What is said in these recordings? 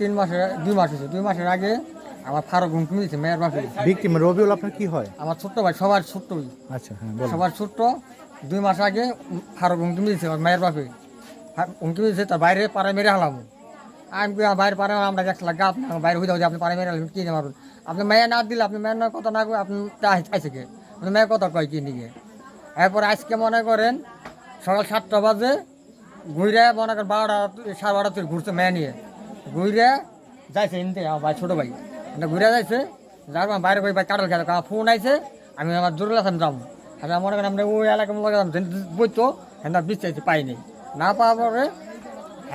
তিন মাসের দুই মাস হয়েছে। দুই মাসের আগে আমার ফারুক ঘুম কিনেছে মেয়ের বাপে ভিকটিম রবিউল আপনার কি হয়? আমার ছোট্ট ভাই সবার ছোট্টই আচ্ছা হ্যাঁ সবার ছোট্ট। দুই মাস আগে ফারুক হুমকি দিয়েছে আমার মায়ের বাপে হুমকি দিয়েছে তার বাইরে পাড়ায় মেরে হালাম আমি বাইরে পাড়ায় আমরা দেখছি লাগা, আপনি বাইরে হয়ে যাও, যে আপনি পাড়ায় মেরে কি মারুন আপনি মেয়ে না দিলে, আপনি মেয়ের কথা না আপনি চাইছে কে? আপনি মেয়ের কথা কয় কি নিয়ে? এরপর আজকে মনে করেন, সকাল সাতটা বাজে, ঘুরে মনে করেন বারোটা, সাড়ে বারোটা ঘুরছে মেয়ে নিয়ে। ঘুরে যাইছে এনতে, আমার ভাই, ছোটো ভাই। ঘুরে যাইছে, যার পর বাইরে কই, ভাই, কাটাল খেলে ফোন আইছে, আমি আমার জরুরি আসাম যাব। আমি মনে করেন, আমরা ওই এলাকার মনে বইতো হ্যাঁ বিশ্বাস পাইনি। না পাওয়ার পরে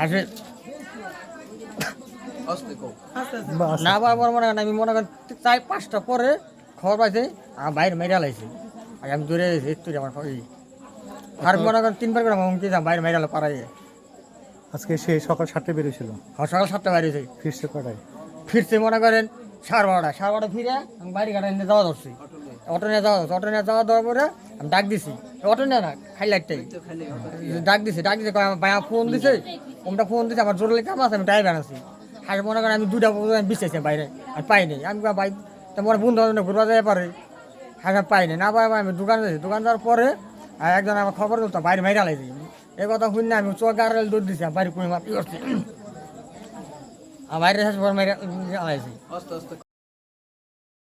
আসে না মনে করেন আমি মনে করেন চার পাঁচটা পরে খবর পাইছে আমার বাইরে মেরে লাইছে। আমি দূরে একটু আমার আর মনে করেন তিনবার করে হুমকি বাইরে মেরে পাড়াই আজকে সে সকাল সাতটায় বেরিয়েছিল সকাল সাতটা বাইরে ফিরছে কটায়? ফিরছে মনে করেন সাড়ে বারোটা সাড়ে বারোটা ফিরে আমি বাড়ি ঘাটা নিয়ে যাওয়া ধরছি। অটো নিয়ে। যাওয়া ধরছি অটো নিয়ে যাওয়া দেওয়ার পরে আমি ডাক দিছি। অটো নিয়ে না খাই লাইটটাই। ডাক দিছি ডাক দিছে কয় আমার ফোন দিছে। ওমটা ফোন দিছে আমার জরুরি কাম আছে আমি ড্রাইভার আছি। আর মনে করেন আমি দুটা আমি বাইরে, আর পাইনি। আমি ভাই তোমার বন্ধু বান্ধব ঘুরবা যেতে পারে হ্যাঁ পাইনি। না পাই আমি দোকান যাই দোকান যাওয়ার পরে, আর একজন আমার খবর দিল, তো বাইরে মেরা লাইছি। এই কথা শুনে আমি চোখ গাড়ি দৌড় দিছি বাইরে কুড়ি মাপি করছি আর বাইরে শেষ পর মেরা লাইছি।